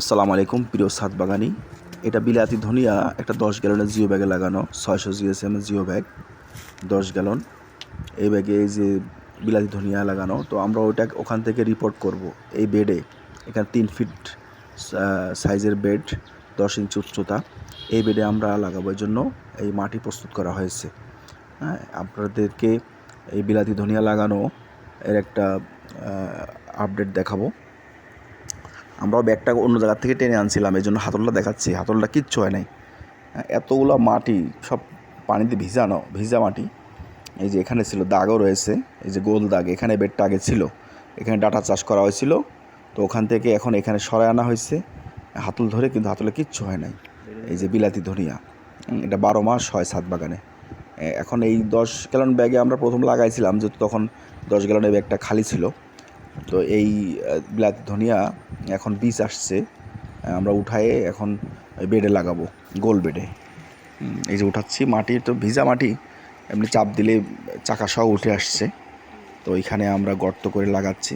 আসসালামু আলাইকুম, প্রিয় সাত বাগানি। এটা বিলাতি ধনিয়া, একটা দশ গ্যালনের জিও ব্যাগে লাগানো, ছয়শো জিএসএম জিও ব্যাগ, দশ গ্যালন। এই ব্যাগে এই যে বিলাতি ধনিয়া লাগানো, তো আমরা ওইটা ওখান থেকে রিপোর্ট করব, এই বেডে এখানে তিন ফিট সাইজের বেড দশ ইঞ্চি উচ্চতা। এই বেডে আমরা লাগাবো, এই জন্য এই মাটি প্রস্তুত করা হয়েছে। হ্যাঁ আপনাদেরকে এই বিলাতি ধনিয়া লাগানো এর একটা আপডেট দেখাবো। আমরাও ব্যাগটা অন্য জায়গার থেকে টেনে আনছিলাম এই জন্য হাতলটা দেখাচ্ছি, হাতলটা কিচ্ছু হয় নাই। এতগুলো মাটি, সব পানিতে ভিজানো, ভিজা মাটি। এই যে এখানে ছিল দাগও রয়েছে, এই যে গোল দাগ, এখানে বেডটা আগে ছিল। এখানে ডাটা চাষ করা হয়েছিল, তো ওখান থেকে এখন এখানে সরাই আনা হয়েছে। হাতল ধরে কিন্তু হাতলে কিচ্ছু হয় নাই। এই যে বিলাতি ধনিয়া এটা বারো মাস হয় সাত বাগানে। এখন এই দশ গ্যালন ব্যাগে আমরা প্রথম লাগাইছিলাম, যেহেতু তখন দশ গ্যালনের ব্যাগটা খালি ছিল। তো এই বিলাতি ধনিয়া এখন বীজ আসছে। আমরা উঠায়ে এখন বেডে লাগাবো গোল বেডে। এই যে উঠাচ্ছি মাটি তো ভিজা মাটি এমনি চাপ দিলে চাকা সহ উঠে আসছে। তো এখানে আমরা গর্ত করে লাগাচ্ছি।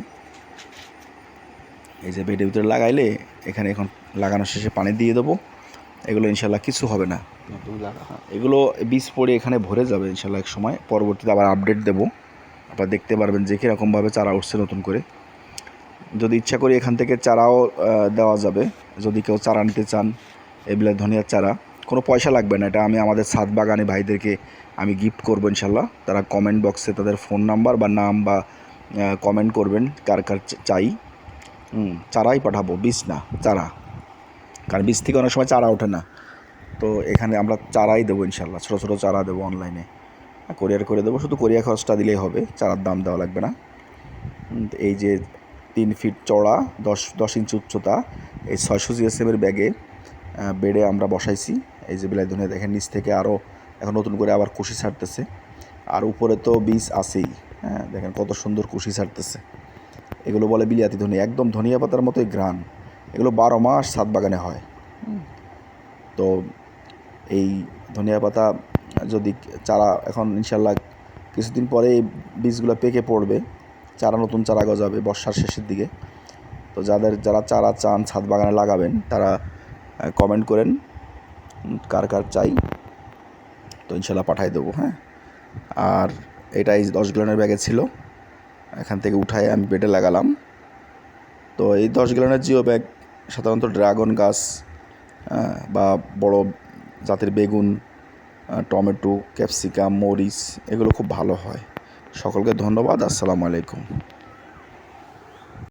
এই যে বেডের ভিতরে লাগাইলে এখানে এখন লাগানোর শেষে পানি দিয়ে দেবো। এগুলো ইনশাল্লাহ কিছু হবে না। এগুলো বীজ পড়ে এখানে ভরে যাবে ইনশাল্লাহ এক সময়। পরবর্তীতে আবার আপডেট দেবো। আপনারা দেখতে পারবেন যে কীরকমভাবে চারা উঠছে নতুন করে। যদি ইচ্ছা করি এখান থেকে চারাও দেওয়া যাবে, যদি কেউ চারা নিতে চান, এগুলো ধনিয়ার চারা, কোনো পয়সা লাগবে না, এটা আমি আমাদের ছাদ বাগানে ভাইদেরকে আমি গিফট করব ইনশাল্লাহ। তারা কমেন্ট বক্সে তাদের ফোন নাম্বার বা নাম বা কমেন্ট করবেন কার কার চাই। চারাই পাঠাবো, বীজ না, চারা। কারণ বীজ থেকে অনেক সময় চারা ওঠে না। তো এখানে আমরা চারাই দেবো ইনশাল্লাহ, ছোটো ছোটো চারা দেবো অনলাইনে কোরিয়ার করে দেবো। শুধু কোরিয়া খরচটা দিলেই হবে চারার দাম দেওয়া লাগবে না। এই যে তিন ফিট চড়া দশ দশ ইঞ্চি উচ্চতা, এই ছয়শো জিএসএমের ব্যাগে বেডে আমরা বসাইছি। এই যে বিলাই ধনিয়া দেখেন, নিচ থেকে আরও এখন নতুন করে আবার কুশি ছাড়তেছে। আর উপরে তো বীজ আছেই হ্যাঁ দেখেন কত সুন্দর কুশি ছাড়তেছে। এগুলো বলে বিলাতি ধনিয়া, একদম ধনিয়া পাতার মতোই গ্রান এগুলো বারো মাস ছাদ বাগানে হয়। তো এই ধনিয়া পাতা যদি চারা এখন ইনশাল্লাহ কিছুদিন পরে এই বীজগুলো পেকে পড়বে, চারা নতুন চারা গজাবে বর্ষার শেষের দিকে। তো যাদের, যারা চারা চান, ছাদ বাগানে লাগাবেন, তারা কমেন্ট করেন, কার কার চাই। তো ইনশাল্লাহ পাঠাই দেবো হ্যাঁ। আর এটা এই দশ গ্যালনের ব্যাগে ছিল, এখান থেকে উঠায় আমি বেডে লাগালাম। তো এই দশ গ্যালনের জিও ব্যাগ সাধারণত ড্রাগন গাছ বা বড় জাতের বেগুন টমেটো ক্যাপসিকাম মরিচ এগুলো খুব ভালো হয়। সকলকে ধন্যবাদ আসসালামু আলাইকুম।